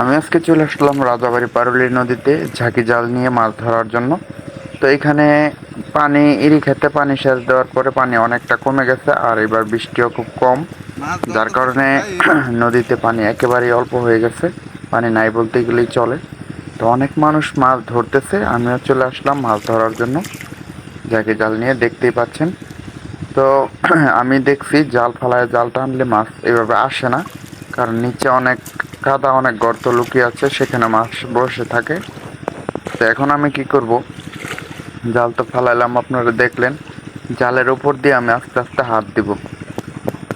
আমি আজকে চলে আসলাম রাজাবাড়ি পারুলি নদীতে ঝাঁকি জাল নিয়ে মাছ ধরার জন্য। তো এখানে পানি ইরি খেতে পানি সেচ দেওয়ার পরে পানি অনেকটা কমে গেছে আর এবার বৃষ্টিও খুব কম। যার কারণে নদীতে পানি একেবারেই অল্প হয়ে গেছে। পানি নাই বলতে গেলেই চলে। তো অনেক মানুষ মাছ ধরতেছে, আমিও চলে আসলাম মাছ ধরার জন্য। যাকে জাল নিয়ে দেখতেই পাচ্ছেন। তো আমি দেখছি জাল ফালায় জাল টানলে মাছ এভাবে আসে না। কারণ নিচে অনেক কাদা, অনেক গর্ত লুকিয়ে আছে, সেখানে মাছ বসে থাকে। তো এখন আমি কি করব? জাল তো ফালাইলাম, আপনারা দেখলেন। জালের উপর দিয়ে আমি আস্তে আস্তে হাত দিব।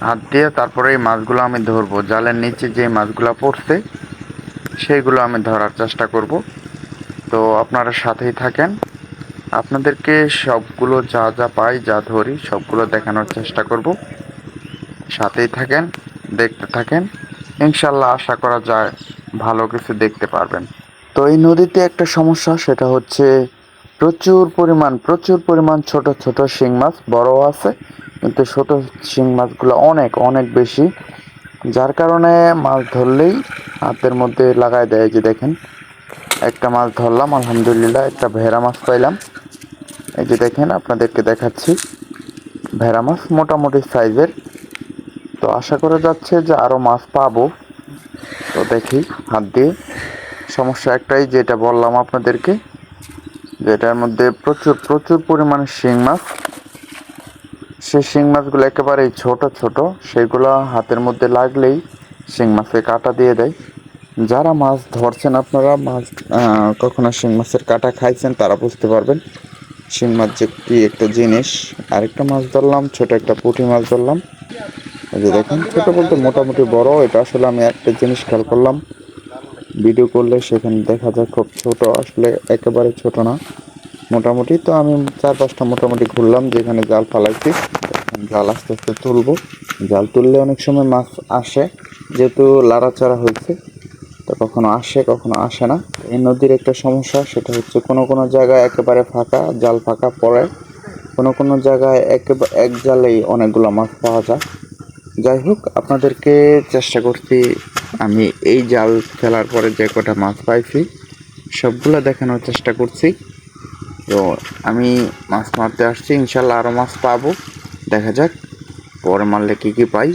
হাত দিয়ে তারপরে এই মাছগুলো আমি ধরবো। জালের নিচে যে মাছগুলো পড়ছে, সেইগুলো আমি ধরার চেষ্টা করব। তো আপনারা সাথেই থাকেন। আপনাদেরকে সবগুলো যা যা পাই, যা ধরি, সবগুলো দেখানোর চেষ্টা করব। সাথেই থাকেন, দেখতে থাকেন। ইনশাল্লাহ আশা করা যায় ভালো কিছু দেখতে পারবেন। তো এই নদীতে একটা সমস্যা, সেটা হচ্ছে প্রচুর পরিমাণ প্রচুর পরিমাণ ছোট ছোট শিং মাছ, বড় আছে, কিন্তু ছোট শিং মাছগুলো অনেক অনেক বেশি। যার কারণে মাছ ধরলেই হাতের মধ্যে লাগাই দেয় যে দেখেন। একটা মাছ ধরলাম, আলহামদুলিল্লাহ, একটা ভেড়া মাছ পাইলাম। এই যে দেখেন, আপনাদেরকে দেখাচ্ছি। ভেড়া মাছ মোটামুটি সাইজের। তো আশা করা যাচ্ছে যে আরও মাছ পাবো। তো দেখি, হাত দিয়ে। সমস্যা একটাই, যেটা বললাম আপনাদেরকে যেটার মধ্যে প্রচুর প্রচুর পরিমাণে শিং মাছ। সেই শিং মাছগুলো একেবারেই ছোট ছোট। সেগুলো হাতের মধ্যে লাগলেই শিং মাছে কাটা দিয়ে দেয়। যারা মাছ ধরছেন আপনারা, মাছ কখনো শিং মাছের কাটা খাইছেন, তারা বুঝতে পারবেন শিং মাছ যে কি একটা জিনিস। আরেকটা মাছ ধরলাম, ছোট একটা পুঁটি মাছ ধরলাম। যে দেখেন, ছোট বলতে মোটামুটি বড়। এটা আসলে আমি একটা জিনিস খেয়াল করলাম। ভিডিও করলে সেখানে দেখা যায় খুব ছোট, আসলে একেবারে ছোট না, মোটামুটি। তো আমি চার পাঁচটা মোটামুটি ঘুরলাম, যেখানে জাল ফালাইছি জাল আস্তে আস্তে তুলবো। জাল তুললে অনেক সময় মাছ আসে, যেহেতু লাড়াচাড়া হয়েছে, তো কখনো আসে কখনো আসে না। এই নদীর একটা সমস্যা, সেটা হচ্ছে কোনো কোনো জায়গায় একেবারে ফাঁকা, জাল ফাঁকা পড়ে। কোনো কোনো জায়গায় একেবারে এক জালেই অনেকগুলো মাছ পাওয়া যায়। যাই হোক, আপনাদেরকে চেষ্টা করছি আমি এই জাল ফেলার পরে যে কটা মাছ পাইছি, সবগুলো দেখানোর চেষ্টা করছি। তো আমি মাছ মারতে আসছি, ইনশাল্লাহ আরও মাছ পাবো। দেখা যাক, পরে মারলে কী কী পাই।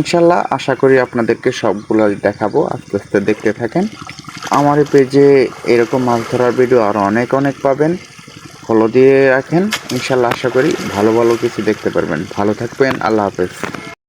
ইনশাল্লাহ আশা করি আপনাদেরকে সবগুলো দেখাবো, আস্তে আস্তে দেখতে থাকেন। আমার এই পেজে এরকম মাছ ধরার ভিডিও আরও অনেক অনেক পাবেন। ফলো দিয়ে রাখেন। ইনশাল্লাহ আশা করি ভালো ভালো কিছু দেখতে পারবেন। ভালো থাকবেন, আল্লাহ হাফেজ।